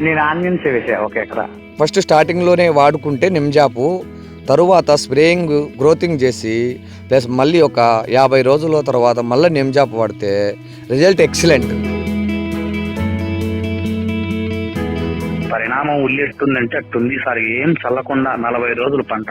నేను ఆనియన్స్ వేసా ఒక ఎకరా ఫస్ట్ స్టార్టింగ్లోనే వాడుకుంటే నిమ్జాపు తరువాత స్ప్రేయింగ్ గ్రోతింగ్ చేసి ప్లస్ మళ్ళీ ఒక యాభై రోజుల తర్వాత మళ్ళీ నిమ్జాప్ వాడితే రిజల్ట్ ఎక్సలెంట్. పరిణామం ఉల్లెట్టుందంటే అట్టుంది. ఈసారి ఏం చల్లకుండా నలభై రోజులు పంట.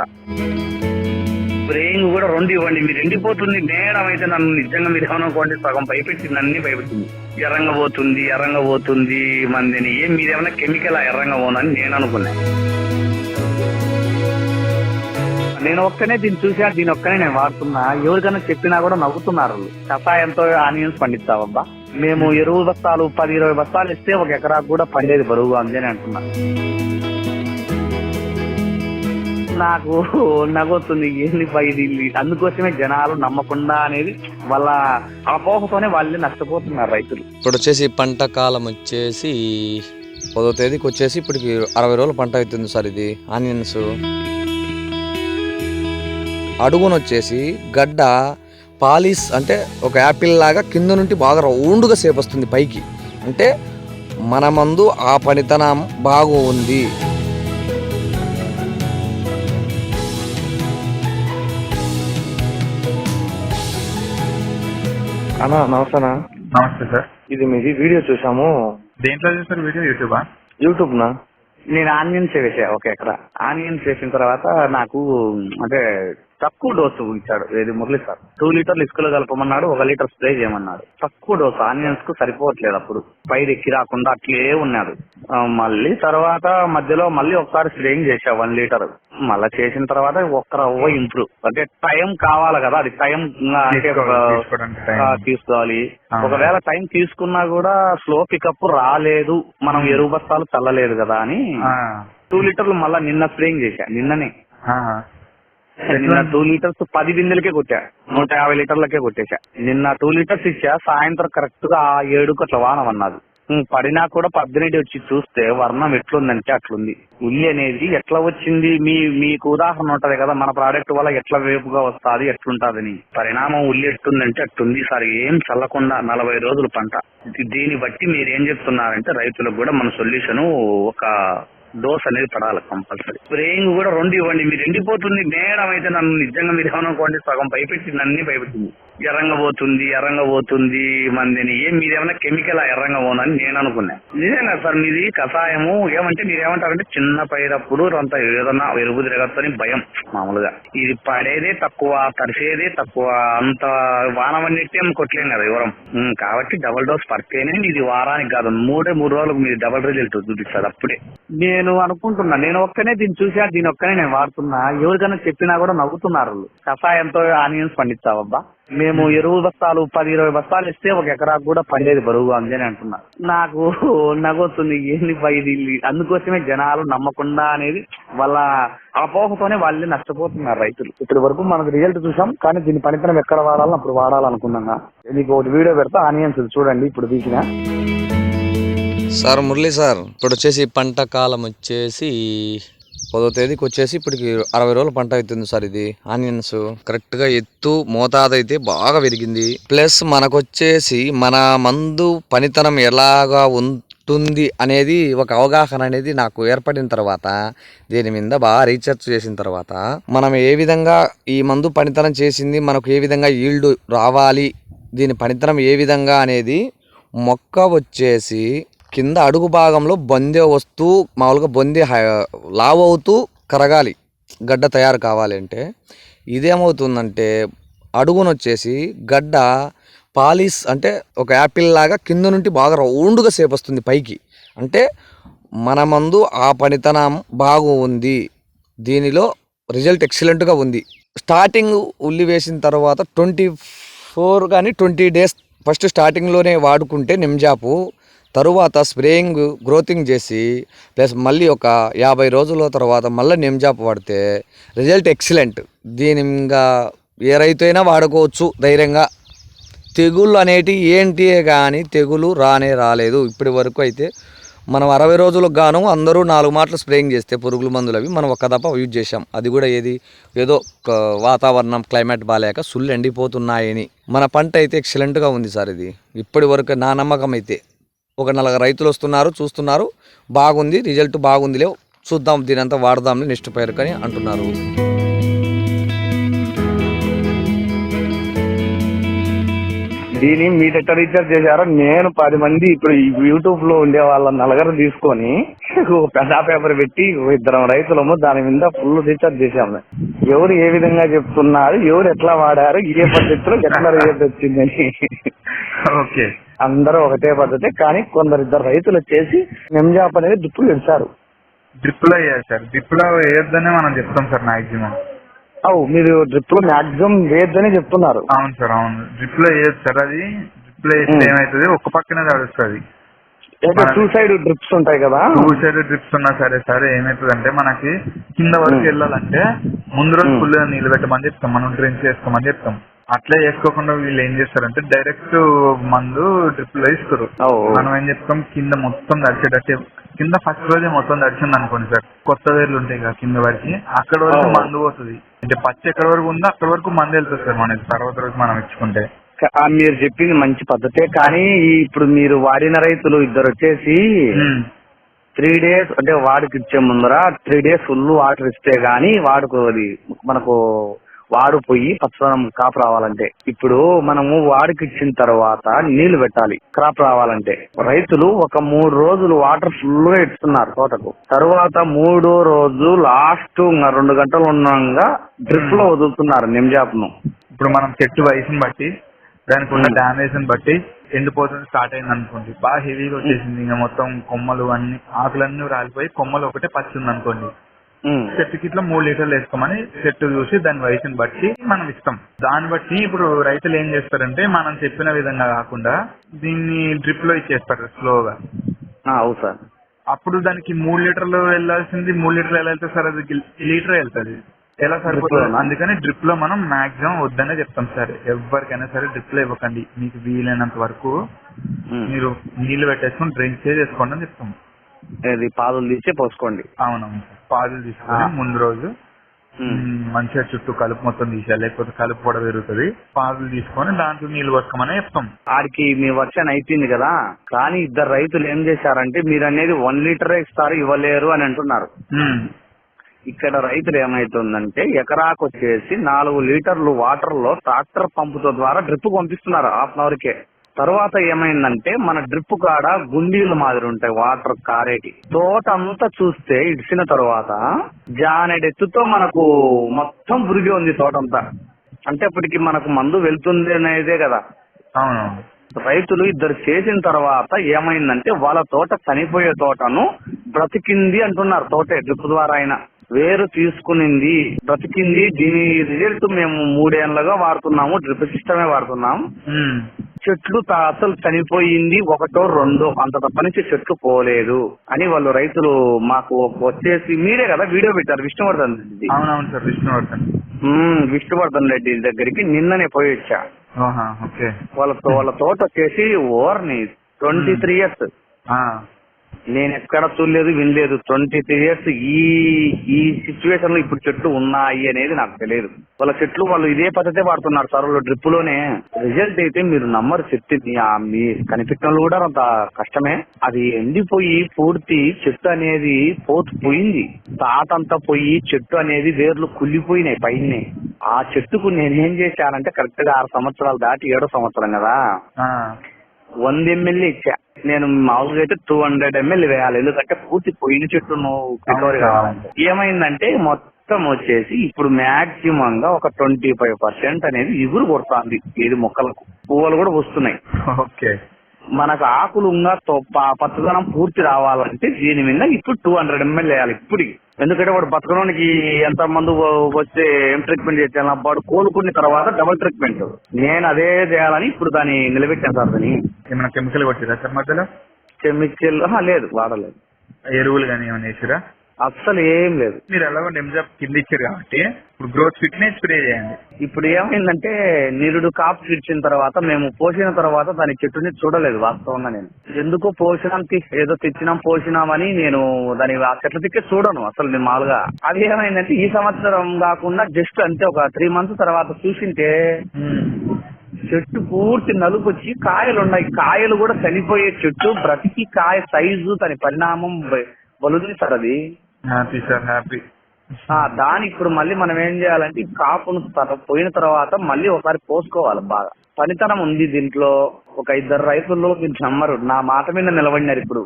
బ్రెయిన్ కూడా రెండు ఇవ్వండి. మీరు ఎండిపోతుంది మేడం అయితే నన్ను నిజంగా మీరు ఏమనుకోండి సగం భయపెట్టింది అన్ని భయపెట్టింది. ఎర్రంగా పోతుంది ఎర్రంగా పోతుంది మందిని ఏం మీరేమైనా కెమికల్ ఎర్రంగా పోనని నేను అనుకున్నా. నేను ఒక్కనే దీన్ని చూసా దీని ఒక్కనే నేను వాడుతున్నా. ఎవరికైనా చెప్పినా కూడా నవ్వుతున్నారు. కషాయంతో ఆనియన్స్ పండిస్తావబ్బా. మేము ఎరువు బస్తాలు పది ఇరవై బస్తాలు ఇస్తే ఒక ఎకరాకు కూడా పండేది బరువు అందని అంటున్నాను నాకు నవ్వుతుంది ఏంది బా ఇది? అందుకోసమే జనాలు నమ్మకుండా అనేది వాళ్ళ అపోహతోనే వాళ్ళు నష్టపోతున్నారు రైతులు. ఇప్పుడు వచ్చేసి పంట కాలం వచ్చేసి పదో తేదీకి వచ్చేసి ఇప్పటికి అరవై రోజుల పంట అవుతుంది సార్ ఇది ఆనియన్స్. అడుగున వచ్చేసి గడ్డ పాలిస్ అంటే ఒక యాపిల్ లాగా కింద నుండి బాగా రౌండ్గా సేపు వస్తుంది పైకి. అంటే మన మందు ఆ పనితనం బాగుంది. అన్నా నమస్తేనా నమస్తే సార్. ఇది మీది వీడియో చూసాము. దేంట్లో చూసారు వీడియో? యూట్యూబా? యూట్యూబ్ నా నేను ఆనియన్స్ వేసా ఒక ఎకరా ఆనియన్స్ వేసిన తర్వాత నాకు అంటే తక్కువ డోసు ఇచ్చాడు. ఏది మురళి సార్? టూ లీటర్లు ఇసుకలో కలపమన్నాడు ఒక లీటర్ స్ప్రే చేయమన్నాడు. తక్కువ డోసు ఆనియన్స్కు సరిపోవట్లేదు అప్పుడు. పైరు ఎక్కి రాకుండా అట్లే ఉన్నాడు. మళ్ళీ తర్వాత మధ్యలో మళ్ళీ ఒకసారి స్ప్రేయింగ్ చేసా వన్ లీటర్. మళ్ళీ చేసిన తర్వాత ఒక్క రవ్వ ఇంప్రూవ్. అంటే టైం కావాలి కదా అది టైం తీసుకోవాలి. ఒకవేళ టైం తీసుకున్నా కూడా స్లో పికప్ రాలేదు మనం ఎరువు బస్తాలు చల్లలేదు కదా అని టూ లీటర్లు మళ్ళా నిన్న స్ప్రేయింగ్ చేశా నిన్ననే. నిన్న టూ లీటర్స్ పది బిందెలకే కొట్టా. నూట యాభై లీటర్లకే కొట్టేశా. నిన్న టూ లీటర్స్ ఇచ్చా సాయంత్రం కరెక్ట్గా ఆ ఏడుకు అట్లా వానం అన్నది పడినా కూడా పద్దెనిమిది వచ్చి చూస్తే వర్ణం ఎట్లుందంటే అట్లుంది. ఉల్లి అనేది ఎట్లా వచ్చింది? మీ మీకు ఉదాహరణ ఉంటది కదా మన ప్రోడక్ట్ వల్ల ఎట్లా వేపుగా వస్తాది ఎట్లుంటాదని. పరిణామం ఉల్లి ఎట్లుందంటే అట్లుంది. ఈసారి ఏం చల్లకుండా నలభై రోజులు పంట. దీన్ని బట్టి మీరు ఏం చెప్తున్నారంటే రైతులకు కూడా మన సొల్యూషన్ ఒక డోస్ అనేది పడాలి కంపల్సరీ స్ప్రేయింగ్ కూడా రెండు ఇవ్వండి మీరు ఎండిపోతుంది మేడం అయితే నన్ను నిజంగా మీరు ఏమనుకోండి సగం భయపెట్టింది అన్ని భయపెట్టింది. ఎర్రంగా పోతుంది ఎర్రంగా పోతుంది మందిని. ఏం మీదేమైనా కెమికల్ ఎర్రంగా పోనని నేను అనుకున్నా. నిజంగా సార్ మీది కషాయము ఏమంటే మీరు ఏమంటారంటే చిన్న పైరప్పుడు అంత ఏదన్నా ఎరుపు తిరగచ్చని భయం మామూలుగా. ఇది పడేదే తక్కువ తడిసేదే తక్కువ అంత వానమన్నిటి కొట్టలేం కదా వివరం. కాబట్టి డబల్ డోస్ పడితేనే ఇది వారానికి కాదు మూడే మూడు రోజులకు మీరు డబల్ రిజల్ట్ చూపిస్తారు అప్పుడే. నేను అనుకుంటున్నా నేను ఒక్కనే దీన్ని చూసా దీని ఒక్కనే నేను వాడుతున్నా. ఎవరికైనా చెప్పినా కూడా నవ్వుతున్నారు కషాయంతో ఆనియన్స్ పండిస్తావబ్బా. మేము ఎరువు బస్తాలు పది ఇరవై బస్తాలు ఇస్తే ఒక ఎకరాకు కూడా పండేది బరువు అందని అంటున్నా. నాకు నవ్వుతుంది ఏంది ఇది? అందుకోసమే జనాలు నమ్మకుండా అనేది వాళ్ళ అపోహతోనే వాళ్ళే నష్టపోతున్నారు రైతులు. ఇప్పటి వరకు మనకు రిజల్ట్ చూసాం కానీ దీని పనితనం ఎక్కడ వాడాలని అప్పుడు వాడాలనుకున్నా. మీకు ఒకటి వీడియో పెడతా ఆనియన్స్ చూడండి ఇప్పుడు తీసిన సార్ మురళి సార్ ఇప్పుడు వచ్చేసి పంట కాలం వచ్చేసి పదో తేదీకి వచ్చేసి ఇప్పటికి అరవై రోజుల పంట అవుతుంది సార్ ఇది. ఆనియన్స్ కరెక్ట్గా ఎత్తు మోతాదు అయితే బాగా పెరిగింది ప్లస్ మనకొచ్చేసి మన మందు పనితనం ఎలాగా ఉంటుంది అనేది ఒక అవగాహన అనేది నాకు ఏర్పడిన తర్వాత దీని మీద బాగా రీసెర్చ్ చేసిన తర్వాత మనం ఏ విధంగా ఈ మందు పనితనం చేసింది మనకు ఏ విధంగా ఈల్డ్ రావాలి దీని పనితనం ఏ విధంగా అనేది మొక్క వచ్చేసి కింద అడుగు భాగంలో బొందే వస్తూ మామూలుగా బొందే లావ్ అవుతూ కరగాలి. గడ్డ తయారు కావాలి అంటే ఇదేమవుతుందంటే అడుగునొచ్చేసి గడ్డ పాలిస్ అంటే ఒక యాపిల్ లాగా కింద నుండి బాగా రౌండ్గా సేపు వస్తుంది పైకి. అంటే మన మందు ఆ పనితనం బాగు ఉంది. దీనిలో రిజల్ట్ ఎక్సలెంట్గా ఉంది. స్టార్టింగ్ ఉల్లి వేసిన తర్వాత ట్వంటీ ఫోర్ కానీ ట్వంటీ డేస్ ఫస్ట్ స్టార్టింగ్లోనే వాడుకుంటే నిమ్జాపు తరువాత స్ప్రేయింగ్ గ్రోతింగ్ చేసి ప్లస్ మళ్ళీ ఒక యాభై రోజుల తర్వాత మళ్ళీ నిమ్జాప్ వాడితే రిజల్ట్ ఎక్సలెంట్. దీని ఇంకా ఏ రైతైనా అయినా వాడుకోవచ్చు ధైర్యంగా. తెగుళ్ళు అనేటి ఏంటి కానీ తెగులు రానే రాలేదు. ఇప్పటి వరకు అయితే మనం అరవై రోజులకు గాను అందరూ నాలుగు మాటలు స్ప్రేయింగ్ చేస్తే పురుగుల మందులు అవి మనం ఒక్క దప్ప యూజ్ చేసాం అది కూడా ఏది? ఏదో ఒక వాతావరణం క్లైమేట్ బాగాలేక సుళ్ళు ఎండిపోతున్నాయని. మన పంట అయితే ఎక్సలెంట్గా ఉంది సార్ ఇది. ఇప్పటి వరకు నా నమ్మకం అయితే. ఒక నలుగురు రైతులు వస్తున్నారు చూస్తున్నారు. బాగుంది రిజల్ట్ బాగుందిలే చూద్దాం దీని అంతా వాడదాం నెక్స్ట్ పైరు కానీ అంటున్నారు. దీన్ని మీరు ఎట్లా రీఛార్జ్ చేశారో? నేను పది మంది ఇప్పుడు యూట్యూబ్లో ఉండే వాళ్ళ నలుగురు తీసుకొని పెద్ద పేపర్ పెట్టి ఇద్దరం రైతులము దాని మీద ఫుల్ రీఛార్జ్ చేశాము. ఎవరు ఏ విధంగా చెప్తున్నారు? ఎవరు ఎట్లా వాడారు? ఏ పద్ధతిలో ఎట్లా రిజల్ట్ వచ్చిందని ఓకే. అందరూ ఒకటే పద్ధతి కానీ కొందరు ఇద్దరు రైతులు వచ్చేసి నెమ్జాప్ అనేది దుప్పులు ఇచ్చారు డ్రిప్లో వేయాలి సార్. డ్రిప్లో వేయొద్దనే మనం చెప్తాం సార్ మాక్సిమం. అవు మీరు డ్రిప్లో మాక్సిమం వేయద్దని చెప్తున్నారు. అవును సార్ అవును. డ్రిప్లో వేయొచ్చు సార్ అది. డ్రిప్లో వేస్తే ఉమ్. ఏమవుతుంది ఒక్క పక్కనే తడుస్తుంది. టూ సైడ్ డ్రిప్స్ ఉంటాయి కదా? టూ సైడ్ డ్రిప్స్ ఉన్నా సరే సరే ఏమవుతుంది అంటే మనకి కింద వరకు. వెళ్ళాలంటే ముందు రోజు. ఫుల్ నీళ్ళు పెట్టమని చెప్తాం. మనం డ్రింక్ చేసుకోమని చెప్తాం. అట్లే వేసుకోకుండా వీళ్ళు ఏం చేస్తారంటే డైరెక్ట్ మందు డ్రిప్లో ఇస్తారు. మనం ఏం చెప్తాం కింద మొత్తం తడిచేటట్టే కింద ఫస్ట్ రోజే మొత్తం తడిచింది అనుకోండి సార్. కొత్త వేర్లు ఉంటాయి కదా కింద వరకు అక్కడ వరకు. మందు పోతుంది. అంటే పచ్చి ఎక్కడ వరకు ఉందో అక్కడ వరకు మందు వెళ్తుంది సార్ మనకి తర్వాత రోజు మనం ఇచ్చుకుంటే. మీరు చెప్పింది మంచి పద్ధతే. కానీ ఇప్పుడు మీరు వాడిన రైతులు ఇద్దరు వచ్చేసి. త్రీ డేస్ అంటే వాడికి ఇచ్చే ముందర త్రీ డేస్ ఫుల్ వాటర్ ఇస్తే గానీ వాడుకు అది మనకు వాడు పోయి పచ్చదనం కాపు రావాలంటే. ఇప్పుడు మనము వాడికి ఇచ్చిన తర్వాత నీళ్ళు పెట్టాలి క్రాప్ రావాలంటే. రైతులు ఒక మూడు రోజులు వాటర్ ఫుల్గా ఇస్తున్నారు తోటకు. తర్వాత మూడో రోజు లాస్ట్ రెండు గంటలు ఉండగా డ్రిప్లో వదులుతున్నారు నిమ్జాప్ను ఇప్పుడు మనం చెట్టు వయసుని బట్టి దానికి ఉన్న. డామేజ్ని బట్టి ఎండిపోతుంది స్టార్ట్ అయింది అనుకోండి. బాగా హెవీగా వచ్చేసింది. ఇంకా మొత్తం కొమ్మలు అన్ని ఆకులన్నీ రాలిపోయి కొమ్మలు ఒకటే పచ్చి ఉంది అనుకోండి ఉమ్. చెట్టుకి ఇట్లా మూడు లీటర్లు వేసుకోమని చెట్టు చూసి దాని వయసుని బట్టి మనం ఇస్తాం. దాన్ని బట్టి ఇప్పుడు రైతులు ఏం చేస్తారంటే మనం చెప్పిన విధంగా కాకుండా దీన్ని డ్రిప్లో ఇచ్చేస్తారు స్లోగా అవును సార్. అప్పుడు దానికి మూడు లీటర్లు వెళ్ళాల్సింది మూడు లీటర్లు ఎలా వెళ్తుంది సార్ అది లీటర్ వెళ్తుంది. ఎలా సరిపోతుంది? అందుకని డ్రిప్లో మనం మాక్సిమం వద్దనే చెప్తాం సార్. ఎవరికైనా సరే డ్రిప్లో ఇవ్వకండి. మీకు వీలైనంత వరకు. మీరు నీళ్ళు పెట్టేసుకొని డ్రింక్ చేసుకోండి అని చెప్తాం. ఇది పాదులు తీసి పోసుకోండి. అవునవును. తీసుకొని ఆ. ముందు రోజు మంచిగా చుట్టూ కలుపు మొత్తం తీసేయాలి. లేకపోతే కలుపు కూడా పెరుగుతుంది. పాదులు తీసుకొని దాంట్లో నీళ్ళు పోసుకోమని చెప్తాం. ఆడికి మీ వర్షన్ అయిపోయింది కదా? కానీ ఇద్దరు రైతులు ఏం చేశారంటే మీరు అనేది వన్ లీటర్ ఇస్తారు ఇవ్వలేరు అని అంటున్నారు. ఇక్కడ రైతులు ఏమైతుందంటే ఎకరాకు వచ్చేసి నాలుగు లీటర్లు వాటర్లో ట్రాక్టర్ పంపుతో ద్వారా డ్రిప్ పంపిస్తున్నారు హాఫ్ అన్ అవర్ కే. తర్వాత ఏమైందంటే మన డ్రిప్ కాడ గుండీలు మాదిరి ఉంటాయి వాటర్ కారేటి. తోట అంతా చూస్తే ఇడిసిన తర్వాత జానెడెత్తుతో మనకు మొత్తం పురిగి ఉంది తోటంతా. అంటే ఇప్పటికి మనకు మందు వెళ్తుంది అనేదే కదా. అవునవును. రైతులు ఇద్దరు చేసిన తర్వాత ఏమైందంటే వాళ్ళ తోట చనిపోయే తోటను బ్రతికింది అంటున్నారు తోటే డ్రిప్ ద్వారా అయినా. వేరు తీసుకునింది బ్రతికింది దీని రిజల్ట్ మేము మూడేళ్ళుగా వాడుతున్నాము డ్రిప్ సిస్టమే వాడుతున్నాం. చెట్లు అసలు చనిపోయింది ఒకటో రెండో అంత తప్పనించి చెట్లు పోలేదు అని వాళ్ళు రైతులు మాకు వచ్చేసి మీరే కదా వీడియో పెట్టారు విష్ణువర్ధన్ రెడ్డి. అవునవును సార్ విష్ణువర్ధన్. విష్ణువర్ధన్ రెడ్డి దగ్గరికి నిన్ననే పోయి వచ్చా. వాళ్ళ వాళ్ళ తోట వచ్చేసి ఓవర్ని ట్వంటీ త్రీ ఇయర్స్ ఆ, నేను ఎక్కడ చూడలేదు వినలేదు. ట్వంటీ త్రీ ఇయర్స్ ఈ ఈ సిచ్యువేషన్లో ఇప్పుడు చెట్లు ఉన్నాయి అనేది నాకు తెలియదు. వాళ్ళ చెట్లు వాళ్ళు ఇదే పద్ధతే వాడుతున్నారు సార్. వాళ్ళు డ్రిప్లోనే రిజల్ట్ అయితే మీరు నమ్మరు చెప్తే మీ కనిపించడం కూడా అంత కష్టమే. అది ఎండిపోయి పూర్తి చెట్టు అనేది పోతు పోయింది. తాతంతా పోయి చెట్టు అనేది వేర్లు కుళ్ళిపోయినాయి పైనే. ఆ చెట్టుకు నేనేం చేశానంటే కరెక్ట్గా ఆరు సంవత్సరాలు దాటి ఏడో సంవత్సరం కదా. వంద ఎంఎల్ ఇచ్చా. నేను మామూలుగా అయితే టూ హండ్రెడ్ ఎంఎల్ వేయాలి. ఎందుకంటే పూర్తి పోయిన చెట్టు నువ్వు రికవరీ కావాలంటే ఏమైందంటే మొత్తం వచ్చేసి ఇప్పుడు మాక్సిమం గా ఒక ట్వంటీ ఫైవ్ పర్సెంట్ అనేది ఇగురు కొడుతుంది. ఇది మొక్కలకు. పువ్వులు కూడా వస్తున్నాయి. ఓకే. మనకు ఆకులు ఇంకా తో- ప- పచ్చదనం పూర్తి రావాలంటే దీని మీద ఇప్పుడు టూ హండ్రెడ్ ఎంఎల్ వేయాలి ఇప్పుడు ఎందుకంటే వాడు బతకడానికి ఎంత మందు వస్తే ఏం ట్రీట్మెంట్ చేయాలి వాడు కోలుకున్న తర్వాత డబుల్ ట్రీట్మెంట్ నేను అదే చేయాలని ఇప్పుడు దాన్ని నిలబెట్టాను సార్ దాన్ని. ఏమైనా కెమికల్ కొట్టిరా సార్ మధ్యలో? కెమికల్ లేదు వాడలేదు. ఎరువులు కానీ ఏమైనా వేసిరా? అస్సలు ఏం లేదు. మీరు ఎలాగో నిమ్జాప్ కింద ఇచ్చారు కాబట్టి ఇప్పుడు గ్రోత్ ఫిట్నెస్ స్ప్రే చేయండి. ఇప్పుడు ఏమైందంటే నిరుడు కాపు ఇచ్చిన తర్వాత మేము పోసిన తర్వాత దాని చెట్టుని చూడలేదు వాస్తవంగా నేను. ఎందుకో పోసినాం ఏదో తెచ్చినాం పోసినామని నేను దాని ఆ చెట్ల దిక్కే చూడను అసలు నేను మామూలుగా. అది ఏమైందంటే ఈ సంవత్సరం కాకుండా జస్ట్ అంతే ఒక త్రీ మంత్స్ తర్వాత చూసింటే చెట్టు పూర్తి నలుపు వచ్చి కాయలు ఉన్నాయి. కాయలు కూడా చనిపోయే చెట్టు బ్రతికి కాయ సైజు దాని పరిణామం బలుతుంది సార్ అది. హ్యాపీ సార్ హ్యాపీ దాని ఇప్పుడు మళ్ళీ మనం ఏం చేయాలంటే కాపును పోయిన తర్వాత మళ్ళీ ఒకసారి పోసుకోవాలి బాగా. పనితనం ఉంది దీంట్లో. ఒక ఇద్దరు రైతుల్లో మీరు నమ్మరు. నా మాట మీద నిలబడినారు ఇప్పుడు.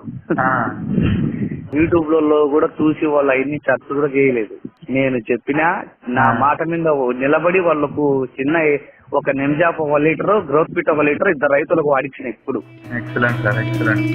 యూట్యూబ్లలో కూడా చూసి వాళ్ళు అన్ని చర్చ కూడా చేయలేదు. నేను చెప్పిన నా మాట మీద నిలబడి వాళ్ళకు చిన్న ఒక నిమ్జాప్ ఒక లీటర్ గ్రోత్ పిట్ ఒక లీటర్ ఇద్దరు రైతులకు వాడిచ్చిన ఇప్పుడు. Excellent sir excellent